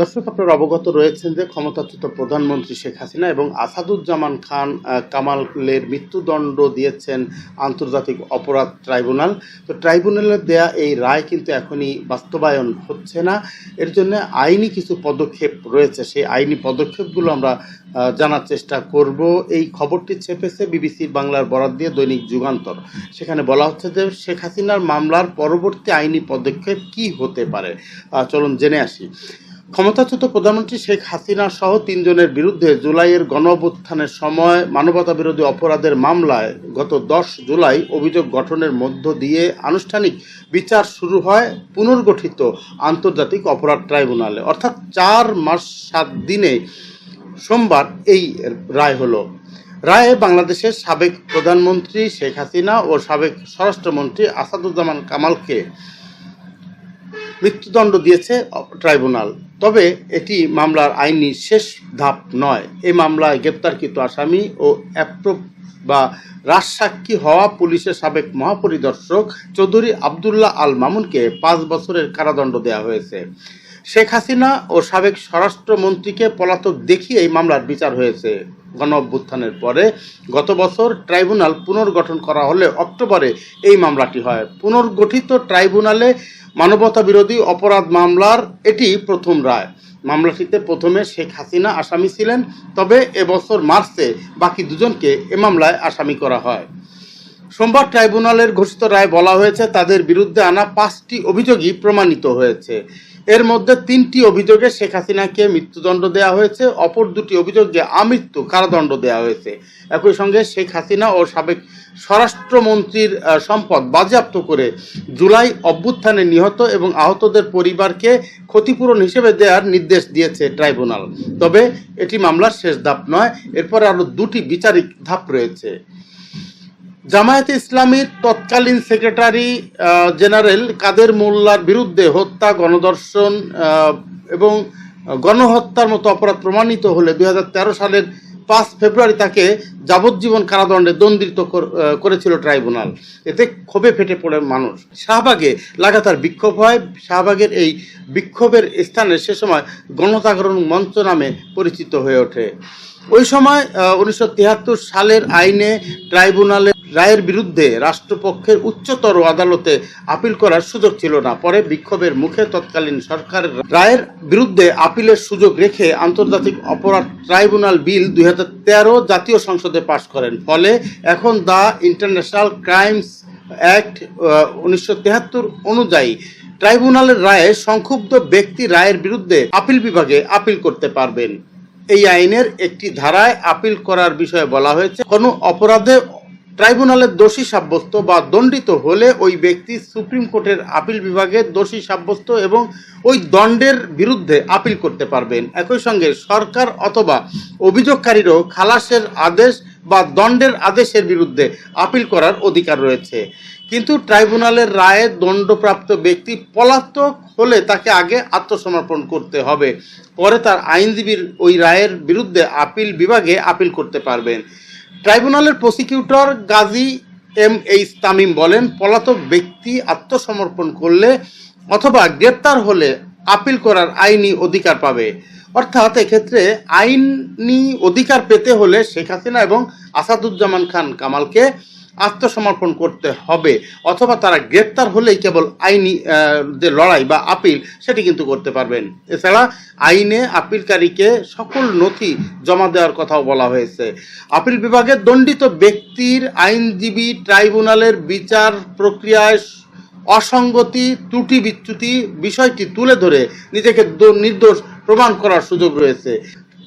দর্শক, আপনারা অবগত রয়েছেন যে ক্ষমতাচ্যুত প্রধানমন্ত্রী শেখ হাসিনা এবং আসাদুজ্জামান খান কামালের মৃত্যুদণ্ড দিয়েছেন আন্তর্জাতিক অপরাধ ট্রাইব্যুনাল। তো ট্রাইব্যুনালের দেয়া এই রায় কিন্তু এখনই বাস্তবায়ন হচ্ছে না। এর জন্য আইনি কিছু পদক্ষেপ রয়েছে। সেই আইনি পদক্ষেপগুলো আমরা জানার চেষ্টা করব। এই খবরটি ছেপেছে বিবিসির বাংলার বরাদ দিয়ে দৈনিক যুগান্তর। সেখানে বলা হচ্ছে যে শেখ হাসিনার মামলার পরবর্তী আইনি পদক্ষেপ কি হতে পারে? চলুন জেনে আসি। ক্ষমতাচ্যুত প্রধানমন্ত্রী শেখ হাসিনা সহ তিনজনের বিরুদ্ধে জুলাইয়ের গণ অভ্যুত্থানের সময় মানবতা বিরোধী অপরাধের মামলায় গত দশ জুলাই অভিযোগ গঠনের মধ্য দিয়ে আনুষ্ঠানিক বিচার শুরু হয় পুনর্গঠিত আন্তর্জাতিক অপরাধ ট্রাইব্যুনালে। অর্থাৎ চার মাস সাত দিনে সোমবার এই রায় হলো। রায়ে বাংলাদেশের সাবেক প্রধানমন্ত্রী শেখ হাসিনা ও সাবেক স্বরাষ্ট্রমন্ত্রী আসাদুজ্জামান কামালকে মৃত্যুদণ্ড দিয়েছে ট্রাইব্যুনাল। তবে এটি মামলার আইনি শেষ ধাপ নয়। এই মামলায় গ্রেপ্তারকৃত আসামি ও অ্যাপ্রো বা রাজসাক্ষী হওয়া পুলিশের সাবেক মহাপরিদর্শক চৌধুরী আবদুল্লাহ আল মামুনকে পাঁচ বছরের কারাদণ্ড দেওয়া হয়েছে। শেখ হাসিনা ও সাবেক স্বরাষ্ট্রমন্ত্রীকে পলাতক দেখিয়ে এই মামলার বিচার হয়েছে। গণ অভ্যুত্থানের পরে গত বছর ট্রাইব্যুনাল পুনর্গঠন করা হলে অক্টোবরে এই মামলাটি হয়। পুনর্গঠিত ট্রাইব্যুনালে মানবতা বিরোধী অপরাধ মামলার এটি প্রথম রায়। মামলাটিতে প্রথমে শেখ হাসিনা আসামি ছিলেন, তবে এবছর মার্চে বাকি দুজনকে এ মামলায় আসামি করা হয়। সোমবার ট্রাইব্যুনালের ঘোষিত রায় বলা হয়েছে, তাদের বিরুদ্ধে আনা পাঁচটি অভিযোগই প্রমাণিত হয়েছে। এর মধ্যে তিনটি অভিযোগে শেখ হাসিনাকে মৃত্যুদণ্ড দেওয়া হয়েছে, অপর দুটি অভিযোগে আমৃত্যু কারাদণ্ড দেওয়া হয়েছে। একই সঙ্গে শেখ হাসিনা ও সাবেক স্বরাষ্ট্রমন্ত্রীর সম্পদ বাজেয়াপ্ত করে জুলাই অভ্যুত্থানে নিহত এবং আহতদের পরিবারকে ক্ষতিপূরণ হিসেবে দেওয়ার নির্দেশ দিয়েছে ট্রাইব্যুনাল। তবে এটি মামলার শেষ ধাপ নয়, এরপরে আরও দুটি বিচারিক ধাপ রয়েছে। জামায়াতে ইসলামীর তৎকালীন সেক্রেটারি জেনারেল কাদের মোল্লার বিরুদ্ধে হত্যা আহ, এবং গণহত্যার মতো অপরাধ প্রমাণিত হলে দু হাজার তেরো সালের পাঁচ ফেব্রুয়ারি তাকে যাবজ্জীবন কারাদণ্ডে দণ্ডিত করেছিল ট্রাইব্যুনাল। এতে ক্ষোভে ফেটে পড়ে মানুষ। শাহবাগে লাগাতার বিক্ষোভ হয়। শাহবাগের এই বিক্ষোভের স্থানে সে সময় গণজাগরণ মঞ্চ নামে পরিচিত হয়ে ওঠে। ওই সময় উনিশশো তিয়াত্তর সালের আইনে ট্রাইব্যুনালের রায়ের বিরুদ্ধে রাষ্ট্রপক্ষের উচ্চতর আদালতে আপিল করার সুযোগ ছিল না। পরে বিক্ষোভের মুখে তৎকালীন সরকারের রায়ের বিরুদ্ধে আপিলের সুযোগ রেখে আন্তর্জাতিক অপরাধ ট্রাইব্যুনাল বিল দুই জাতীয় সংসদে পাশ করেন। ফলে এখন দ্য ইন্টারন্যাশনাল ক্রাইমস অ্যাক্ট উনিশশো অনুযায়ী ট্রাইব্যুনালের রায়ে সংক্ষুব্ধ ব্যক্তি রায়ের বিরুদ্ধে আপিল বিভাগে আপিল করতে পারবেন। এই আইনের একটি ধারায় আপিল করার বিষয়ে বলা হয়েছে, কোনো অপরাধে ট্রাইব্যুনালের দোষী সাব্যস্ত বা দণ্ডিত হলে ওই ব্যক্তি সুপ্রিম কোর্টের আপিল বিভাগে দোষী সাব্যস্ত এবং ওই দণ্ডের বিরুদ্ধে আপিল করতে পারবেন। একই সঙ্গে সরকার অথবা অভিযোগকারীরও খালাসের আদেশ বা দণ্ডের আদেশের বিরুদ্ধে আপিল করার অধিকার রয়েছে। কিন্তু ট্রাইব্যুনালের রায়ে দণ্ডপ্রাপ্ত ব্যক্তি পলাতক হলে তাকে আগে আত্মসমর্পণ করতে হবে। পরে তার আইনজীবীর ওই রায়ের বিরুদ্ধে আপিল বিভাগে আপিল করতে পারবেন। ট্রাইব্যুনালের prosecutor Gazi M H Tamim বলেন, পলাতক ব্যক্তি আত্মসমর্পণ করলে অথবা গ্রেপ্তার হলে আপিল করার আইনি অধিকার পাবে। অর্থাৎ এক্ষেত্রে আইনি অধিকার পেতে হলে শেখ হাসিনা এবং আসাদুজ্জামান খান কামালকে আত্মসমর্পণ করতে হবে, অথবা তারা গ্রেপ্তার হলেই কেবল আইনি যে লড়াই বা আপিল সেটি কিন্তু করতে পারবেন। এছাড়া আইনে আপিলকারীকে সকল নথি জমা দেওয়ার কথাও বলা হয়েছে। আপিল বিভাগে দণ্ডিত ব্যক্তির আইনজীবী ট্রাইব্যুনালের বিচার প্রক্রিয়ায় অসঙ্গতি ত্রুটি বিচ্যুতি বিষয়টি তুলে ধরে নিজেকে নির্দোষ প্রমাণ করার সুযোগ রয়েছে।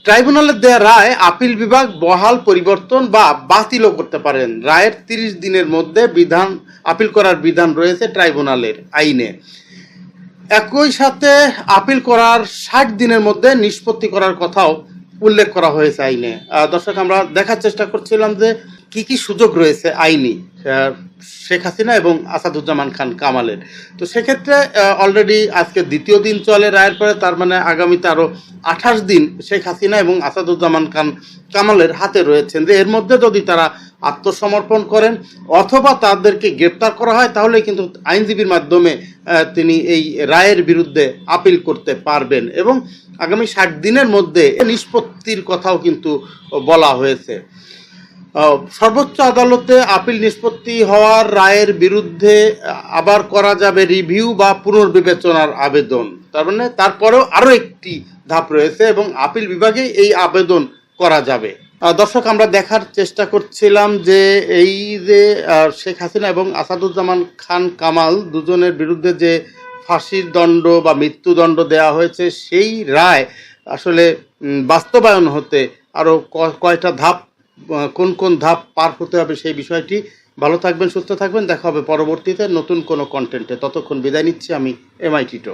ট্রাইব্যুনালের দেয়া রায় আপিল বিভাগ বহাল পরিবর্তন বা বাতিলও করতে পারেন। রায়ের তিরিশ দিনের মধ্যে বিধান, আপিল করার বিধান রয়েছে ট্রাইব্যুনালের আইনে। একই সাথে আপিল করার ষাট দিনের মধ্যে নিষ্পত্তি করার কথাও উল্লেখ করা হয়েছে আইনে। দর্শক, আমরা দেখার চেষ্টা করছিলাম যে কি কি সুযোগ রয়েছে আইনি? শেখ হাসিনা এবং আসাদুজ্জামান খান কামালের। তো সেক্ষেত্রে অলরেডি আজকে দ্বিতীয় দিন চলে রায়ের পরে, তার মানে আগামীতে আরও আঠাশ দিন শেখ হাসিনা এবং আসাদুজ্জামান খান কামালের হাতে রয়েছেন। যে এর মধ্যে যদি তারা আত্মসমর্পণ করেন অথবা তাদেরকে গ্রেপ্তার করা হয়, তাহলে কিন্তু আইনজীবীর মাধ্যমে তিনি এই রায়ের বিরুদ্ধে আপিল করতে পারবেন এবং আগামী ষাট দিনের মধ্যে নিষ্পত্তির কথাও কিন্তু বলা হয়েছে। সর্বোচ্চ আদালতে আপিল নিষ্পত্তি হওয়ার রায়ের বিরুদ্ধে আবার করা যাবে রিভিউ বা পুনর্বিবেচনার আবেদন। তার মানে তারপরেও আরও একটি ধাপ রয়েছে এবং আপিল বিভাগে এই আবেদন করা যাবে। দর্শক, আমরা দেখার চেষ্টা করছিলাম যে এই যে শেখ হাসিনা এবং আসাদুজ্জামান খান কামাল দুজনের বিরুদ্ধে যে ফাঁসির দণ্ড বা মৃত্যুদণ্ড দেওয়া হয়েছে, সেই রায় আসলে বাস্তবায়ন হতে আরও কয়টা ধাপ কোন কোন ধাপ পার হতে হবে সেই বিষয়টি ভালো থাকবেন, সুস্থ থাকবেন। দেখা হবে পরবর্তীতে নতুন কোনো কন্টেন্টে ততক্ষণ বিদায় নিচ্ছি আমি এমআইটি টিটো